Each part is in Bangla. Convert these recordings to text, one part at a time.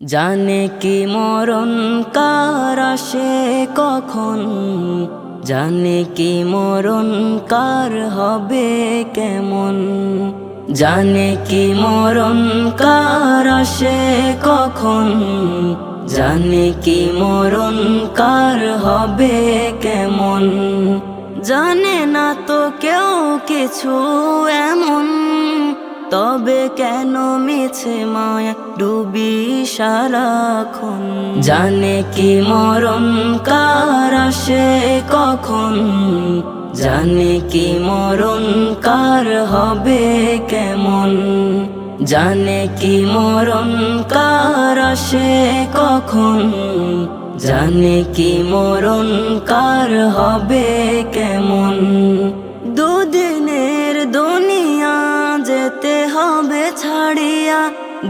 জানে কি মরণ, কার আসে কখন? জানে কি মরণ, কার হবে কেমন? জানে কি মরণ, কার আসে কখন? জানে কি মরণ, কার হবে কেমন? জানে না তো কেউ কিছু এমন। তবে কেন মিছে মায়া ডুবি সারাক্ষণ? জানে কি মরণ, কার আসে কখন? জানে কি মরণ, কার হবে কেমন? জানে কি মরণ, কার আসে কখন? জানে কি মরণ, কার হবে ছাড়িয়া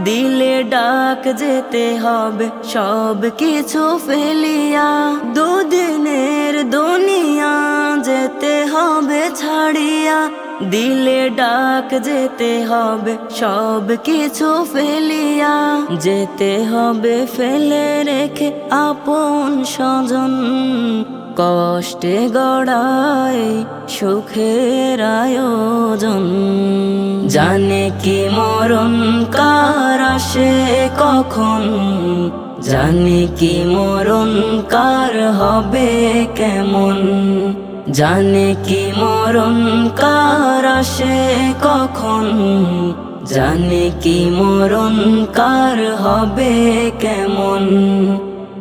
দিলে ডাক যেতে হবে, সব কিছু ফেলিয়া। দুদিনের দুনিয়া যেতে হবে, ছাড়িয়া দিলে ডাক যেতে হবে, সব কিছু ফেলিয়া। যেতে হবে ফেলে রেখে আপন স্বজন কষ্টে গড়ায় সুখের আয়োজন। জানে কি মরণ, কার আসে কখন? জানে কি মরণ, কার হবে কেমন? জানে কি মরণ, কার আসে কখন? জানে কি মরণ, কার হবে কেমন?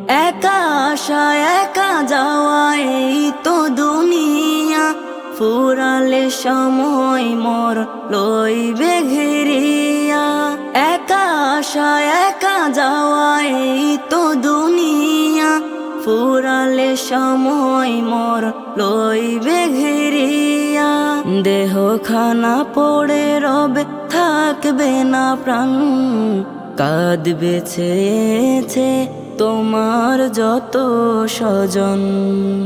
একা আসা একা যাওয়া, এই তো দুনিয়া। ফুরালে সময় মোর লইবে ঘেরিয়া। একা আসা একা যাওয়া, এই তো দুনিয়া। ফুরালে সময় মোর লইবে ঘেরিয়া। দেহ খানা পড়ে রবে, থাকবে না প্রাণ। কাঁদবে ছেছে তোমার যত স্বজন।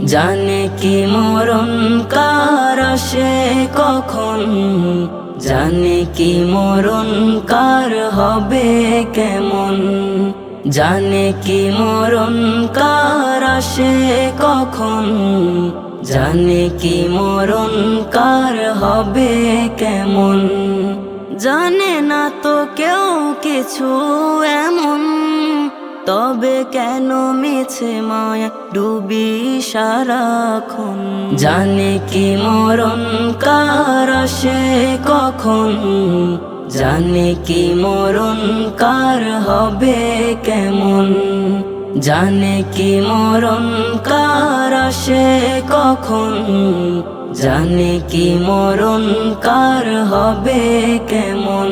জানে কি মরণ, কার আসে, কখন? জানে কি মরণ, কার হবে, কেমন? জানে কি মরণ, কার আসে, কখন? জানে কি মরণ, কার হবে, কেমন? জানে না তো কেউ কিছু এমন। তবে কেন মিছে মায়া ডুবি সারাক্ষণ? জানে কি মরণ, কার আসে কখন? জানে কি মরণ, কার হবে কেমন? জানে কি মরণ, কার আসে কখন? জানে কি মরণ, কার হবে কেমন?